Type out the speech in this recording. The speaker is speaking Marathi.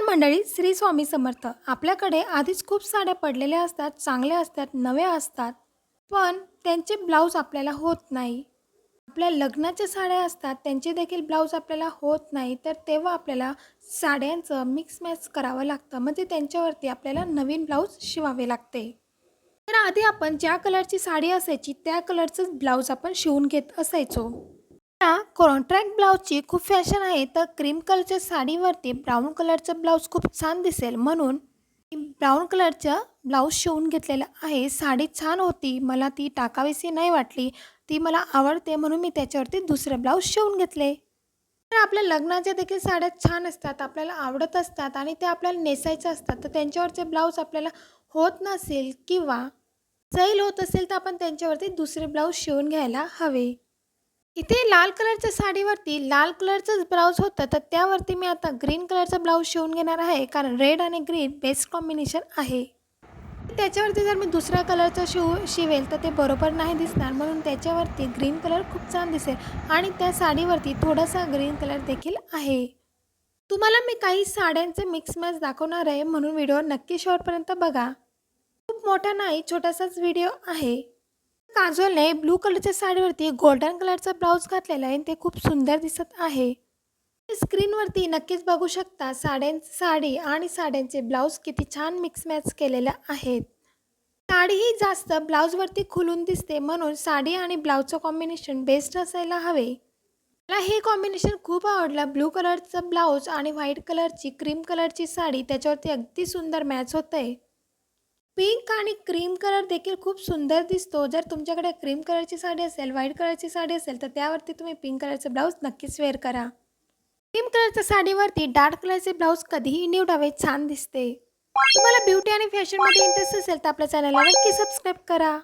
नमस्कार मंडळी श्री स्वामी समर्थ. आपल्याकडे आधीच खूप साड्या पडलेल्या असतात चांगल्या असतात नव्या असतात पण त्यांचे ब्लाऊज आपल्याला होत नाही. आपल्या लग्नाच्या साड्या असतात त्यांचे देखील ब्लाऊज आपल्याला होत नाही तर तेव्हा आपल्याला साड्यांचं मिक्स मॅच करावं लागतं. म्हणजे त्यांच्यावरती आपल्याला नवीन ब्लाऊज शिवावे लागते. तर आधी आपण ज्या कलरची साडी असायची त्या कलरचंच ब्लाऊज आपण शिवून घेत असायचो. कॉन्ट्रॅक्ट ब्लाऊजची खूप फॅशन आहे तर क्रीम कलरच्या साडीवरती ब्राऊन कलरचं ब्लाऊज खूप छान दिसेल. म्हणून मी ब्राऊन कलरचं ब्लाऊज शिवून घेतलेलं आहे. साडी छान होती मला ती टाकावीशी नाही वाटली. ती मला आवडते म्हणून मी त्याच्यावरती दुसरं ब्लाऊज शिवून घेतले. तर आपल्या लग्नाच्या देखील साड्या छान असतात आपल्याला आवडत असतात आणि ते आपल्याला नेसायचं असतात तर त्यांच्यावरचे ब्लाऊज आपल्याला होत नसेल किंवा सैल होत असेल तर आपण त्यांच्यावरती दुसरे ब्लाऊज शिवून घ्यायला हवे. इथे लाल कलरच्या साडीवरती लाल कलरचंच ब्लाऊज होतं तर त्यावरती मी आता ग्रीन कलरचा ब्लाऊज शिवून घेणार आहे कारण रेड आणि ग्रीन बेस्ट कॉम्बिनेशन आहे. त्याच्यावरती जर मी दुसऱ्या कलरचं शिव शिवेल तर ते बरोबर नाही दिसणार म्हणून त्याच्यावरती ग्रीन कलर खूप छान दिसेल आणि त्या साडीवरती थोडासा ग्रीन कलर देखील आहे. तुम्हाला मी काही साड्यांचे मिक्स मॅच दाखवणार आहे म्हणून व्हिडिओ नक्की शेवटपर्यंत बघा. खूप मोठा नाही छोटासाच व्हिडिओ आहे. काजोलने ब्लू कलरच्या साडीवरती गोल्डन कलरचा ब्लाऊज घातलेला आहे ते खूप सुंदर दिसत आहे. स्क्रीनवरती नक्कीच बघू शकता साड्यांची साडी आणि साड्यांचे ब्लाऊज किती छान मिक्स मॅच केलेल्या आहेत. साडी ही जास्त ब्लाऊजवरती खुलून दिसते म्हणून साडी आणि ब्लाऊजचं कॉम्बिनेशन बेस्ट असायला हवे. मला हे कॉम्बिनेशन खूप आवडलं. ब्लू कलरचं ब्लाऊज आणि व्हाईट कलरची क्रीम कलरची साडी त्याच्यावरती अगदी सुंदर मॅच होतं आहे पिंक आणि क्रीम कलर देखील खूप सुंदर दिसतो. जर तुमच्याकडे क्रीम कलरची साडी असेल व्हाईट कलरची साडी असेल तर त्यावरती तुम्ही पिंक कलरचं ब्लाऊज नक्कीच वेअर करा. क्रीम कलरच्या साडीवरती डार्क कलरचे ब्लाऊज कधीही निवडावे छान दिसते. तुम्हाला ब्युटी आणि फॅशनमध्ये इंटरेस्ट असेल तर आपल्या चॅनलला नक्की सबस्क्राईब करा.